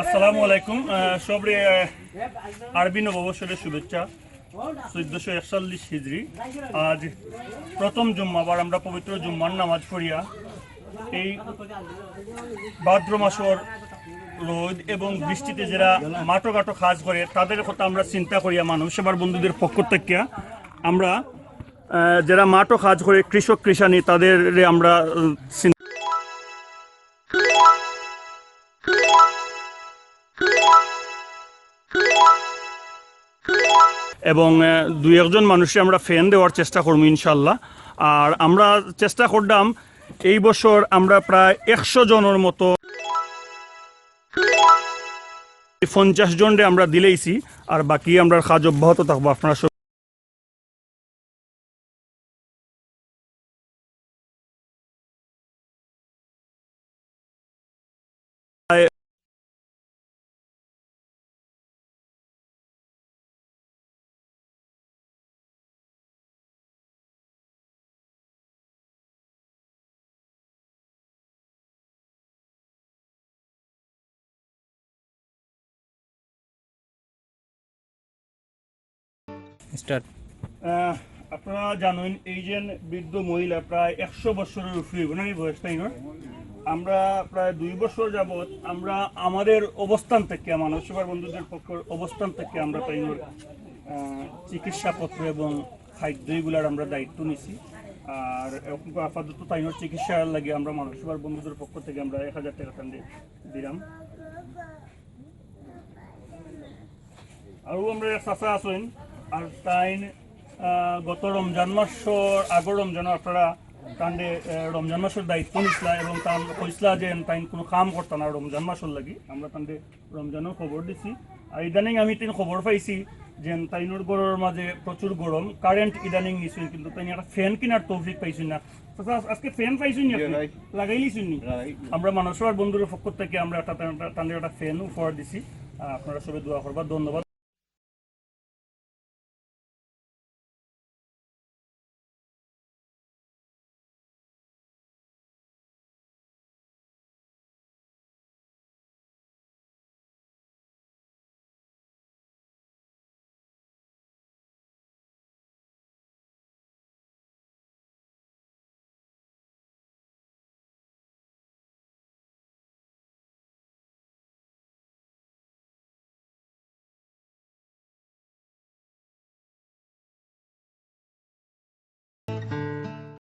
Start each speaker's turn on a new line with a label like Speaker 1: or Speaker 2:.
Speaker 1: আসসালামু আলাইকুম সবরে আরবি নববর্ষের শুভেচ্ছা। চোদ্দশো একচল্লিশ হিজড়ি আজ প্রথম জুম্মাবার আমরা পবিত্র জুম্মার নামাজ পড়িয়া এই ভাদ্র মাসর রোদ এবং বৃষ্টিতে যারা মাটো গাটো কাজ করে, তাদের কথা আমরা চিন্তা করিয়া মানুষ সেবার বন্ধুদের পক্ষ থেকে আমরা যারা মাটো কাজ করে, কৃষক কৃষানি, তাদের আমরা এবং দুই একজন মানুষকে আমরা ফ্যান দেওয়ার চেষ্টা করব ইনশাল্লাহ। আর আমরা চেষ্টা করলাম, এই বছর আমরা প্রায় একশো জনের মতো পঞ্চাশ জনরে আমরা দিলেইছি, আর বাকি আমরা কাজ অব্যাহত থাকব। আপনারা আপনারা জানেন এই যে বৃদ্ধ মহিলা প্রায় একশো বছরের উপরে ওনারই বয়স তাই না আমরা প্রায় দুই বছর যাবৎ আমরা আমাদের অবস্থান থেকে, মানব সেবার বন্ধুদের পক্ষের অবস্থান থেকে আমরা তাই চিকিৎসাপত্র এবং খাদ্য এগুলার আমরা দায়িত্ব নিছি। আর এখন আপাতত তাইনোর চিকিৎসার লাগে আমরা মানব সেবার বন্ধুদের পক্ষ থেকে আমরা এক হাজার টাকা দিলাম। আৰু আমরা চাচা আছেন আর তাইন গত রমজান মাসর আগর রমজান আপনারা তান্ডে রমজান মাসের দায়িত্ব নিছিলা এবং তান কইসলা যে তাইন কোনো কাম করতা না রমজান মাসের লাগি। আমরা তান্ডে রমজানের খবর দিছি। আর ইদানিং আমি তিন খবর পাইছি যে তাইনোর গড়ের মাঝে প্রচুর গরম কারেন্ট ইদানিং নিছুন কিন্তু তাই একটা ফ্যান কিনার তৌফিক পাইছি না। চাচা আজকে ফ্যান পাইছুন নি আপনি? লাগাই লিছুন নি? আমরা মানুষের বন্ধুদের পক্ষ থেকে আমরা একটা তান্ডে একটা ফ্যান উপহার দিছি। আপনারা সবাই দোয়া করবা ধন্যবাদ।